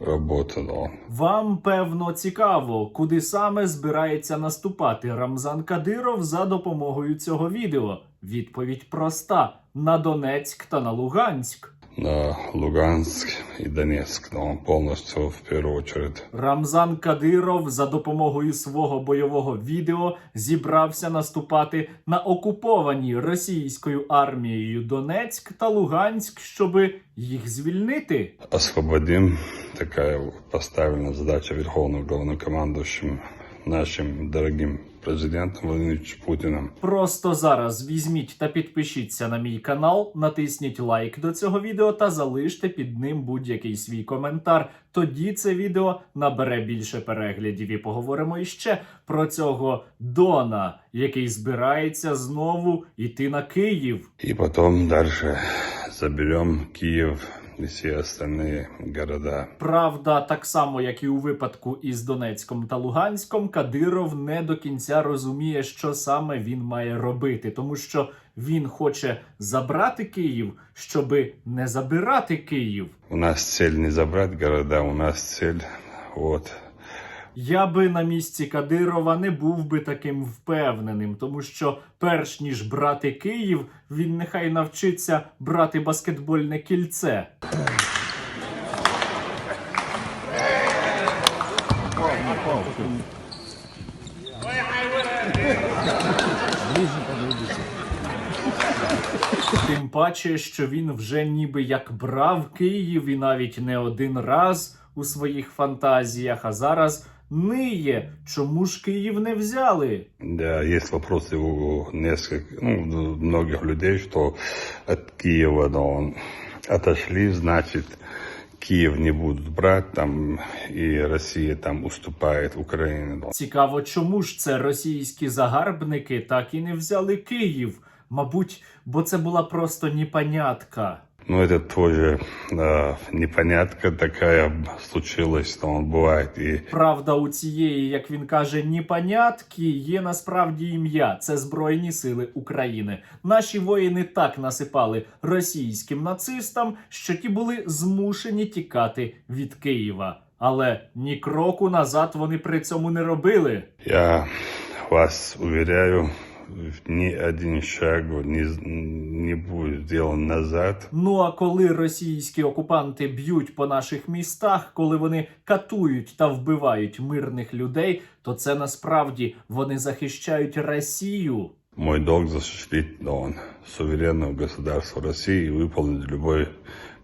работа. Вам певно цікаво, куди саме збирається наступати Рамзан Кадиров за допомогою цього відео. Відповідь проста: на Донецьк та на Луганськ. На Луганск и Донецк, да, полностью в первую очередь. Рамзан Кадиров за допомогою свого бойового відео зібрався наступати на окуповані російською армією Донецьк та Луганськ, щоби їх звільнити. Освободим. Такая поставлена задача Верховным главнокомандующим нашим дорогим президентом Владимировичем Путиным. Просто зараз візьміть та підпишіться на мій канал, натисніть лайк до цього відео та залиште під ним будь-який свій коментар. Тоді це відео набере більше переглядів. І поговоримо іще про цього Дона, який збирається знову йти на Київ. И потом дальше заберем Киев и все остальные города. Правда, так само як і у випадку із Донецьком та Луганськом, Кадиров не до кінця розуміє, що саме він має робити, тому що він хоче забрати Київ, щоби не забирати Київ. У нас цель не забрати города, у нас цель вот Я би на місці Кадирова не був би таким впевненим, тому що перш ніж брати Київ, він нехай навчиться брати баскетбольне кільце. Тим паче, що він вже ніби як брав Київ і навіть не один раз у своїх фантазіях, а зараз ниє. Чому ж Київ не взяли? да, есть вопросы у нескольких, ну, многих людей, от Киева, да, он отошли, значит, Киев не будут брать там, и Россия там уступает Украине. Да. Цікаво, чому ж це російські загарбники так і не взяли Київ? Мабуть, бо це була просто непонятка. Ну, это тоже э, непонятка такая случилась, что он бывает и Правда, у цієї, як він каже, непонятки є насправді ім'я. Це Збройні Сили України. Наші воїни так насипали російським нацистам, що ті були змушені тікати від Києва. Але ні кроку назад вони при цьому не робили. Я вас уверяю, ни один шаг не, не будет сделан назад. Ну а коли російські окупанти б'ють по наших містах, коли вони катують та вбивають мирних людей, то це насправді вони захищають Росію. Мой долг защитить Дон, суверенного государства России и выполнить любой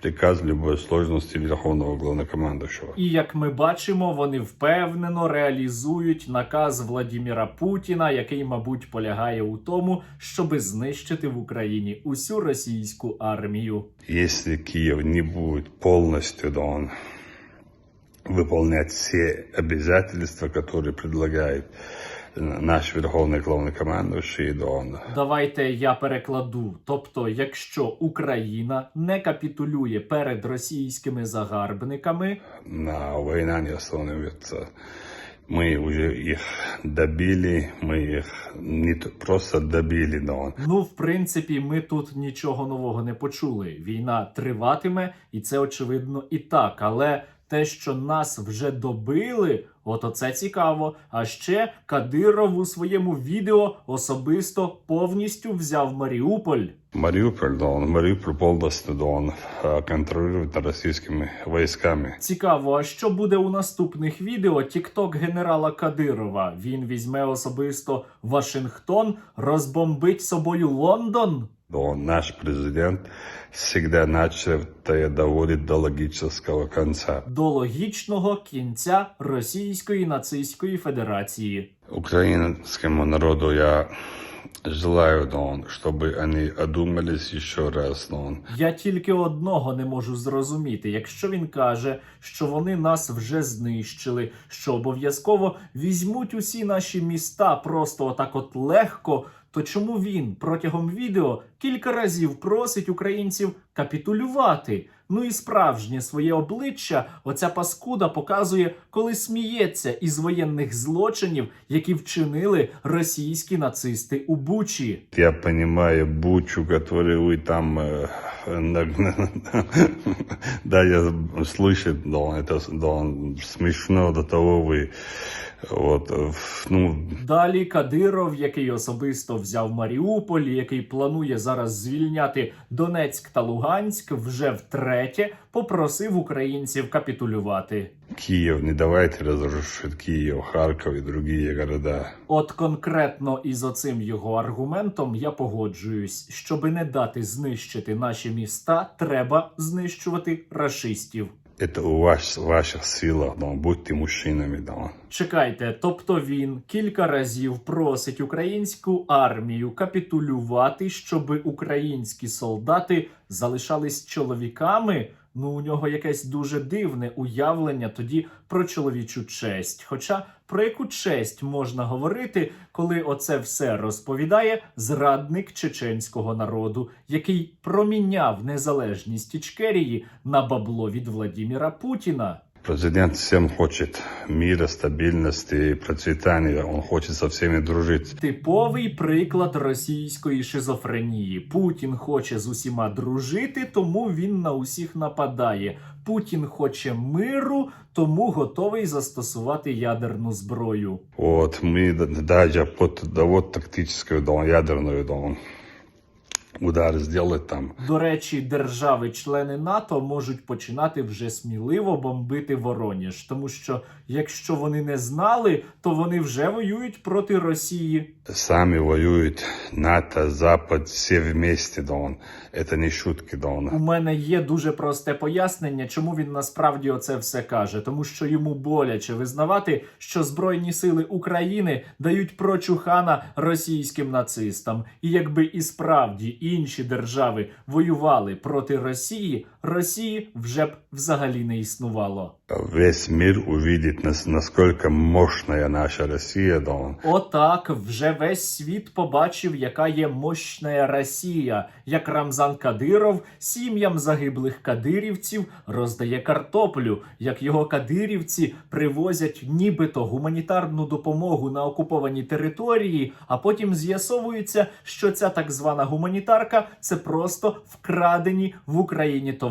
приказ любой сложности Верховного Главнокомандующего. І як ми бачимо, вони впевнено реалізують наказ Владіміра Путіна, який, мабуть, полягає у тому, щоби знищити в Україні усю російську армію. Если Киев не будет полностью Дон выполнять все обязательства, которые предлагает э, наш Верховный Главнокомандующий Дон, Давайте я перекладу. Тобто, якщо Україна не капітулює перед російськими загарбниками, на война не остановится. Мы уже их добили, мы их не т- просто добили, Дон. ну в принципі, ми тут нічого нового не почули. Війна триватиме, і це очевидно і так. Але те, що нас вже добили, от оце цікаво. А ще Кадиров у своєму відео особисто повністю взяв Маріуполь. Мариуполь, Дон, Мариуполь полностью, Дон, э, контролирует российскими войсками. Цікаво, а що буде у наступних відео Тікток генерала Кадирова? Він візьме особисто Вашингтон, розбомбить собою Лондон. Дон, наш президент всегда начатое доводит до логического конца. до логічного кінця Російської нацистської Федерації. Украинскому народу я желаю, да, он, чтобы они одумались еще раз, да, он, Я тільки одного не можу зрозуміти. Якщо він каже, що вони нас вже знищили, що обов'язково візьмуть усі наші міста просто отак от легко, то чому він протягом відео кілька разів просить українців капітулювати? Ну і справжнє своє обличчя оця паскуда показує, коли сміється із воєнних злочинів, які вчинили російські нацисти у Бучі. Я понимаю Бучу, который вы там... э, нагнали. Да, я слышит, да, он, это да, он смешно до того вы... Вот, э, ну, Далі Кадиров, який особисто взяв Маріуполь, який планує зараз звільняти Донецьк та Луганськ, вже втретє попросив українців капітулювати. Київ не давайте разрушить Київ, Харків і другие міста. От конкретно із оцим його аргументом я погоджуюсь, щоби не дати знищити наші міста, треба знищувати рашистів. Это у вас, в ваших силах, будьте мужчинами, да. Чекайте, тобто він кілька разів просить українську армію капітулювати, щоб українські солдати залишались чоловіками. Ну, у нього якесь дуже дивне уявлення тоді про чоловічу честь. Хоча про яку честь можна говорити, коли оце все розповідає зрадник чеченського народу, який проміняв незалежність Ічкерії на бабло від Владіміра Путіна. Президент всем хочет мира, стабильности, процветания. Он хочет со всеми дружить. Типовий приклад російської шизофренії. Путін хоче з усіма дружити, тому він на усіх нападає. Путін хоче миру, тому готовий застосувати ядерну зброю. Вот, мы д- даже под да, вот тактическую, да, ядерную, да, он удар сделать там. До речі, держави-члени НАТО можуть починати вже сміливо бомбити Вороніж, тому що якщо вони не знали, то вони вже воюють проти Росії. Сами воюют НАТО, Запад, все вместе, да, он. Это не шутки, да, У мене є дуже просте пояснення, чому він насправді оце все каже, тому що йому боляче визнавати, що Збройні сили України дають прочухана російським нацистам. І якби і справді інші держави воювали проти Росії, Росії вже б взагалі не існувало. Весь мир увидит, нас- насколько мощная наша Россия, да, он. Отак вже весь світ побачив, яка є мощна Росія, як Рамзан Кадиров сім'ям загиблих кадирівців роздає картоплю, як його кадирівці привозять нібито гуманітарну допомогу на окуповані території, а потім з'ясовується, що ця так звана гуманітарка це просто вкрадені в Україні товари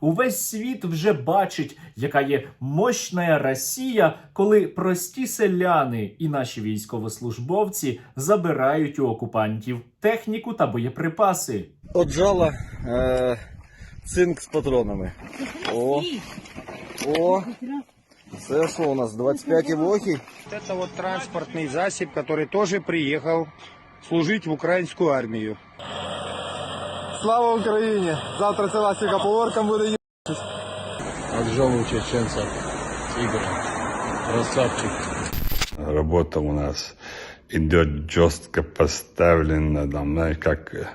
Увесь світ вже бачить, яка є мощна Росія, коли прості селяни і наші військовослужбовці забирають у окупантів техніку та боєприпаси. От жала е, цинк з патронами. О, о, це що у нас, 25 вохи? Вот Это вот транспортный засіб, который тоже приехал служить в украинскую армию. Слава Україні! Завтра це вас тільки поворкам буде є. Отжому у Ігор. Красавчик. Работа у нас идет жестко поставлена, там, знаешь, как э,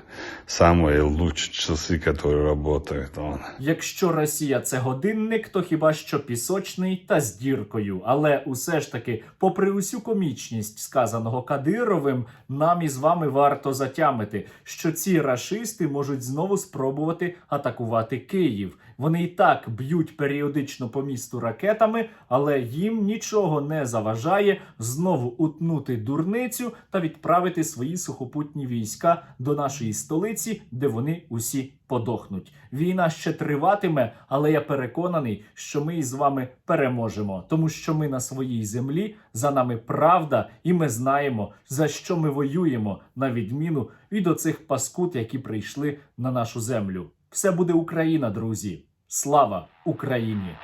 самые лучшие часы, которые работают. да, он. Якщо Росія це годинник, то хіба що пісочний та з діркою. Але усе ж таки, попри усю комічність сказаного Кадировим, нам із вами варто затямити, що ці рашисти можуть знову спробувати атакувати Київ. Вони і так б'ють періодично по місту ракетами, але їм нічого не заважає знову утнути дурницю та відправити свої сухопутні війська до нашої столиці, де вони усі подохнуть. Війна ще триватиме, але я переконаний, що ми із вами переможемо, тому що ми на своїй землі, за нами правда, і ми знаємо, за що ми воюємо, на відміну від оцих паскуд, які прийшли на нашу землю. Все буде Україна, друзі. Слава Україні!